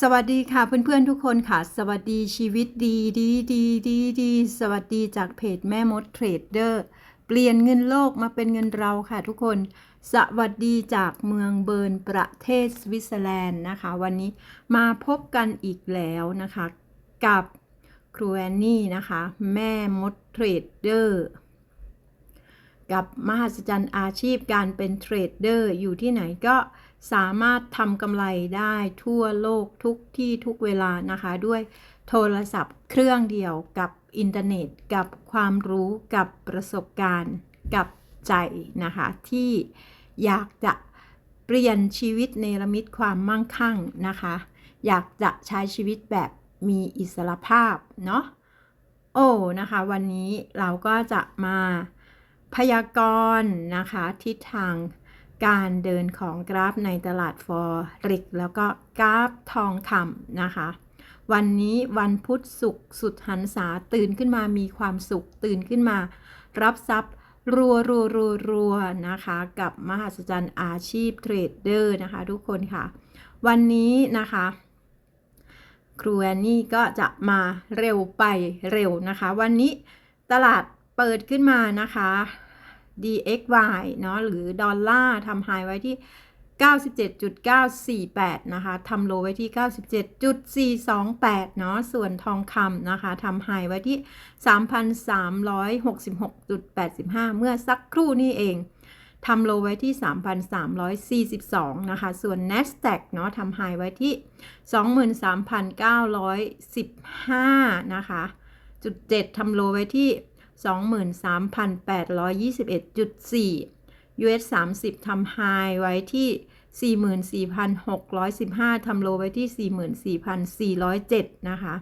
สวัสดีค่ะเพื่อนๆทุกคนค่ะ สวัสดีชีวิตดีดีดีดีดีสวัสดีจากเพจแม่มดเทรดเดอร์เปลี่ยนเงินโลกมาเป็นเงินเราค่ะทุกคน สวัสดีจากเมืองเบิร์นประเทศสวิตเซอร์แลนด์นะคะ วันนี้มาพบกันอีกแล้วนะคะ กับครูแอนนี่นะคะ แม่มดเทรดเดอร์กับมหัศจรรย์อาชีพการเป็นเทรดเดอร์อยู่ที่ไหนก็ สามารถทำกำไรได้ทั่วโลกทุกที่ทุกเวลานะคะ ด้วยโทรศัพท์เครื่องเดียวกับอินเทอร์เน็ต กับความรู้กับประสบการณ์ กับใจนะคะ ที่อยากจะเปลี่ยนชีวิตเนรมิตความมั่งคั่งนะคะ อยากจะใช้ชีวิตแบบมีอิสรภาพเนาะโอ้นะคะ วันนี้เราก็จะมาพยากรณ์นะคะทิศทาง การเดินของกราฟในตลาดฟอริกแล้วก็กราฟทองคำนะคะ วันนี้วันพุธศุกร์สุดหันษาตื่นขึ้นมามีความสุข ตื่นขึ้นมา รับทรัพย์รัวรัวรัวรัวนะคะ กับมหัศจรรย์อาชีพเทรดเดอร์นะคะ ทุกคนค่ะ วันนี้นะคะครูแอนนี่ก็จะมาเร็วไปเร็วนะคะ วันนี้ตลาดเปิดขึ้นมานะคะ DXY เนาะหรือดอลลาร์ทำไฮไว้ที่ 97.948 นะคะทำโลไว้ที่ 97.428 เนาะส่วนทองคำนะคะทำไฮไว้ที่ 3,366.85 เมื่อสักครู่นี้เองทำโลไว้ที่ 3,342 นะคะ ส่วน NASDAQ เนาะทำไฮไว้ที่ 23,915 นะคะ จุด 7ทำโลไว้ที่ 23,821.4 US 30ทำไฮไว้ที่ 44,615ทำโลไว้ที่ 44,407 นะคะ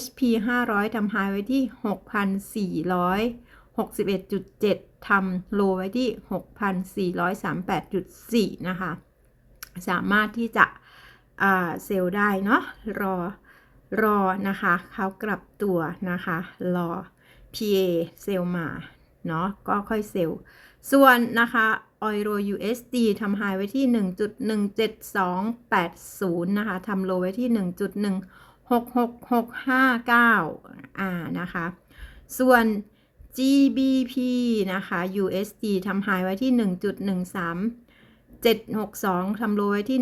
SP 500ทำไฮไว้ที่ 6,461.7ทำโลไว้ที่ 6,438.4 นะคะ สามารถที่จะเซลล์ได้เนาะรอรอนะคะเขากลับตัวนะคะ รอ PA เซลมาเนาะก็ค่อยเซลส่วนนะคะ Euro USD ทำไฮไว้ที่ 1.17280 นะคะทำโลไว้ที่ 1.16659อ่านะคะ ส่วน GBP นะคะ USD ทำไฮไว้ที่ 1.13 762 ทำโลไว้ที่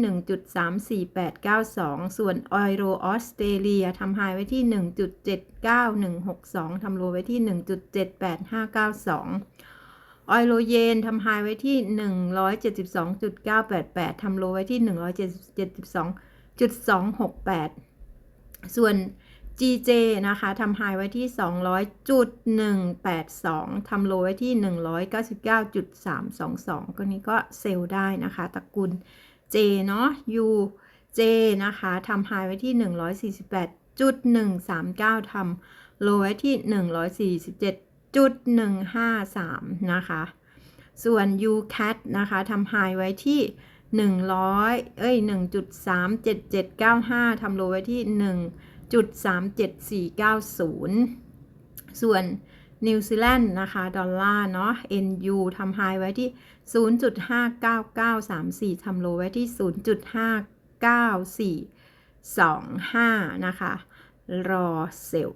1.34892 ส่วนออยโรออสเตรเลียทำไฮไว้ที่ 1.79162 ทำโลไว้ที่ 1.78592 ออยโรเยนทำไฮไว้ที่ 172.988 ทำโลไว้ที่ 172.268 ส่วน GJ นะคะทำไฮไว้ที่ 200.182 ทำโลไว้ที่ 199.322ก็นี้ก็เซลล์ได้นะคะตระกูล J เนาะ UJ นะคะทำไฮไว้ที่ 148.139 ทำโลไว้ที่ 147.153 นะคะ ส่วน UCAT นะคะทำไฮไว้ที่100เอ้ย1.37795 ทำโลไว้ที่ 1 จุด37490 ส่วนนิวซีแลนด์นะคะ ดอลลาร์เนาะ NU ทำไฮไว้ที่ 0.59934ทำโลไว้ที่ 0.59425 นะคะ รอเซล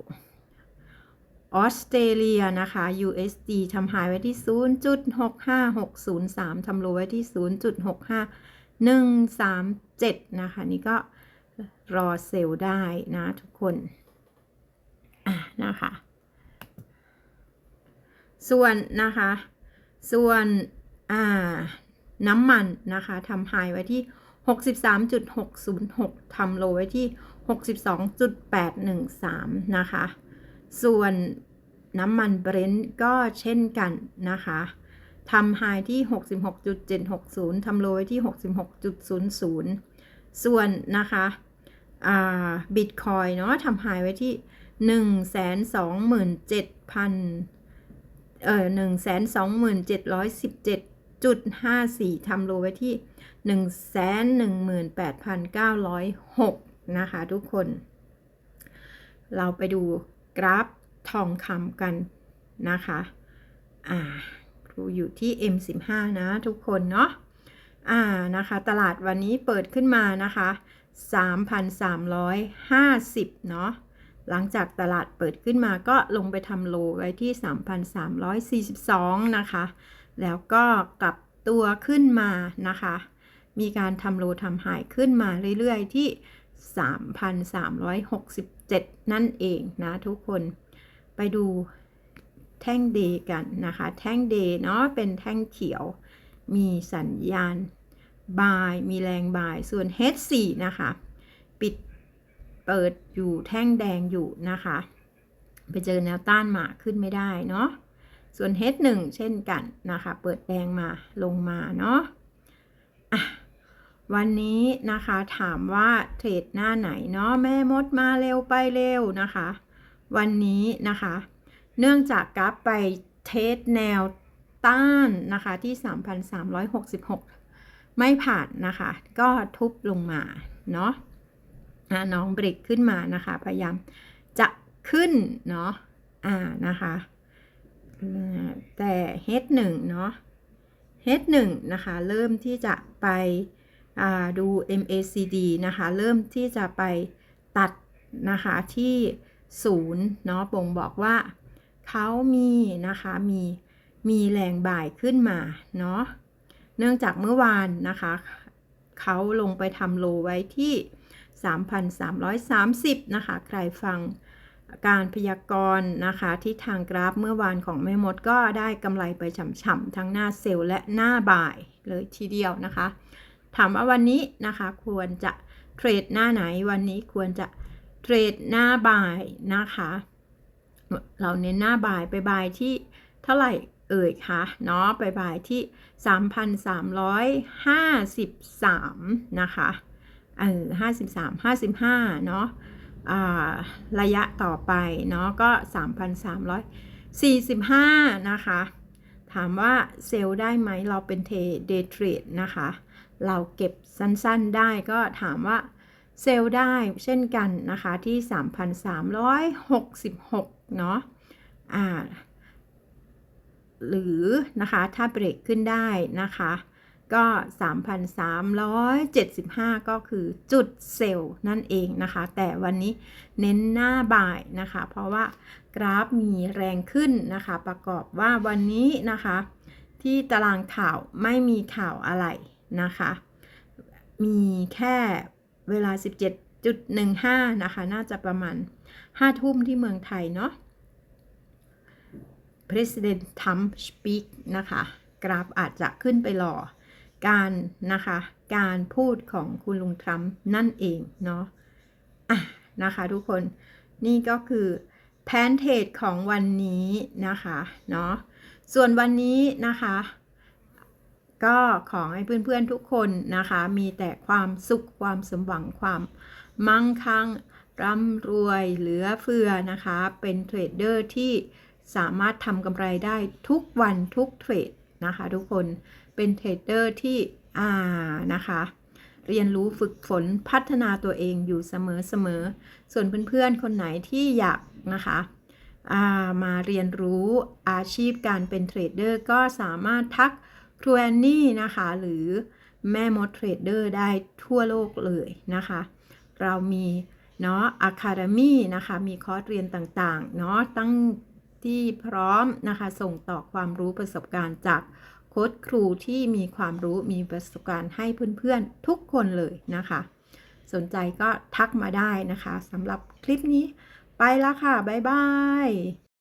ออสเตรเลียนะคะ USD ทำไฮไว้ที่ 0.65603 ทำโลไว้ที่ 0.65137 นะคะ นี่ก็ รอเซลล์ได้นะทุกคนอะนะคะ ส่วนนะคะ ส่วนอ่าน้ำมันนะคะทำไฮไว้ที่ 63.606ทำโลไว้ที่ 62.813 นะคะ ส่วนน้ำมันเบรนท์ก็เช่นกันนะคะทำไฮที่ 66.760ทำโลไว้ที่ 66.00 ส่วนนะคะ บิตคอยเนาะทำหายไว้ที่หนึ่งแสนสองหมื่นเจ็ดพันเอ่อหนึ่งแสนสองหมื่นเจ็ดร้อยสิบเจ็ดจุดห้าสี่ทำโลไว้ที่หนึ่งแสนหนึ่งหมื่นแปดพันเก้าร้อยหกนะคะทุกคน เราไปดูกราฟทองคำกันนะคะ อ่าครูอยู่ที่ M15 นะทุกคนเนาะ อ่านะคะ ตลาดวันนี้เปิดขึ้นมานะคะ 3,350 เนาะ หลังจากตลาดเปิดขึ้นมาก็ลงไปทำโลไว้ที่ 3,342 นะคะ แล้วก็กลับตัวขึ้นมานะคะ มีการทำโลทำหายขึ้นมาเรื่อยๆที่ 3,367 นั่นเองนะทุกคน ไปดูแท่งเดกันนะคะ แท่งเดเนาะเป็นแท่งเขียว มีสัญญาณ บายมีแรงบาย ส่วน H4 นะคะ ปิดเปิดอยู่แท่งแดงอยู่นะคะ ไปเจอแนวต้านมาขึ้นไม่ได้เนาะ ส่วน H1 เช่นกันนะคะ เปิดแดงมาลงมาเนาะะวันนี้นะคะถามว่าเทรดหน้าไหนเนาะแม่มดมาเร็วไปเร็วนะคะ วันนี้นะคะ เนื่องจากกราฟไปเทสแนวต้านนะคะที่ 3,366 ไม่ผ่านนะคะ ก็ทุบลงมาเนาะน้องเบรกขึ้นมานะคะ พยายามจะขึ้นเนาะอ่านะคะเอ่อแต่ H1 เนาะ H1 นะคะ เริ่มที่จะไปดู MACD นะคะ เริ่มที่จะไปตัดนะคะที่ศูนย์เนาะบ่งบอกว่าเขามีนะคะมีมีแรงบ่ายขึ้นมาเนาะ เนื่องจากเมื่อวานนะคะเขาลงไปทำโลไว้ที่ 3,330 นะคะ ใครฟังการพยากรณ์นะคะที่ทางกราฟเมื่อวานของแม่มดก็ได้กำไรไปฉ่ำๆทั้งหน้าเซลล์และหน้าบ่ายเลยทีเดียวนะคะ ถามว่าวันนี้นะคะควรจะเทรดหน้าไหนวันนี้ควรจะเทรดหน้าบ่ายนะคะ เราเน้นหน้าบ่ายไปบ่ายที่เท่าไหร่ เอ่ยคะเนาะไปบ่ายที่ 3,353 นะคะเออ53 55 เนาะอ่าระยะต่อไปเนาะก็ 3,345 นะคะ ถามว่าเซลล์ได้ไหมเราเป็นเทเดทรดนะคะ เราเก็บสั้นๆได้ก็ถามว่าเซลล์ได้เช่นกันนะคะที่ 3,366 เนาะอ่า หรือนะคะถ้าเบรกขึ้นได้นะคะก็ 3,375 ก็คือจุดเซลล์นั่นเองนะคะ แต่วันนี้เน้นหน้าบ่ายนะคะ เพราะว่ากราฟมีแรงขึ้นนะคะ ประกอบว่าวันนี้นะคะ ที่ตารางข่าวไม่มีข่าวอะไรนะคะ มีแค่เวลา 17.15 นะคะ น่าจะประมาณ 5 ทุ่มที่เมืองไทยเนาะ President Trump speak นะคะ กราฟอาจจะขึ้นไปรอการนะคะ การพูดของคุณลุงทรัมป์นั่นเองเนาะอะนะคะทุกคนนี่ก็คือแพนเทรดของวันนี้นะคะเนาะส่วนวันนี้นะคะ ก็ขอให้เพื่อนๆทุกคนนะคะ มีแต่ความสุขความสมหวังความมั่งคั่งร่ำรวยเหลือเฟือนะคะ เป็นเทรดเดอร์ที่ สามารถทำกำไรได้ทุกวันทุกเทรดนะคะทุกคนเป็นเทรดเดอร์ที่อ่านะคะเรียนรู้ฝึกฝนพัฒนาตัวเองอยู่เสมอๆส่วนเพื่อนๆ คนไหนที่อยากนะคะามาเรียนรู้อาชีพการเป็นเทรดเดอร์ก็สามารถทักครูแอนนี่นะคะ หรือแม่มดเทรดเดอร์ได้ทั่วโลกเลยนะคะ เรามีเนาะอะคาเดมี่นะคะ มีคอร์สเรียนต่างๆ เนาะตั้ง ที่พร้อมนะคะ ส่งต่อความรู้ประสบการณ์จากโค้ชครูที่มีความรู้มีประสบการณ์ให้เพื่อนๆ ทุกคนเลยนะคะ สนใจก็ทักมาได้นะคะสำหรับคลิปนี้ไปแล้วค่ะ บ๊ายบาย